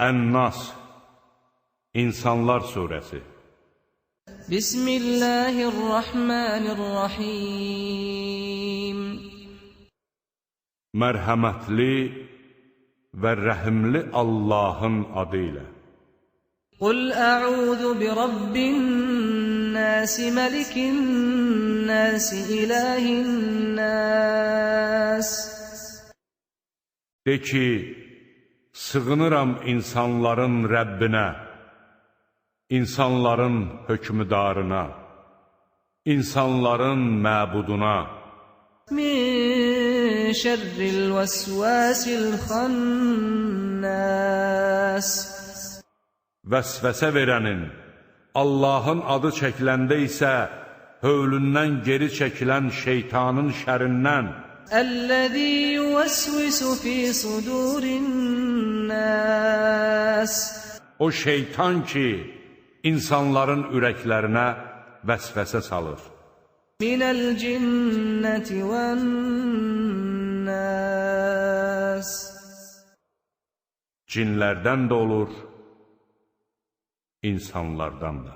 Ən-Nas İnsanlar Suresi Bismillahirrahmanirrahim. Mərhəmətli və rəhimli Allahın adı ilə. Qul əuzu bi rabbin nas malikin nas ilahin nas. De ki sığınıram insanların Rəbbinə, insanların hökmüdarına, insanların məbuduna. Min şərril vəsvəsil xannas Vəsvəsə verənin, Allahın adı çəkiləndə isə hövlündən geri çəkilən şeytanın şərindən, الذي يوسوس في صدور الناس o şeytan ki, insanların ürəklərinə vəsvəsə salır. من الجنة والناس Cinlərdən də olur, insanlardan da.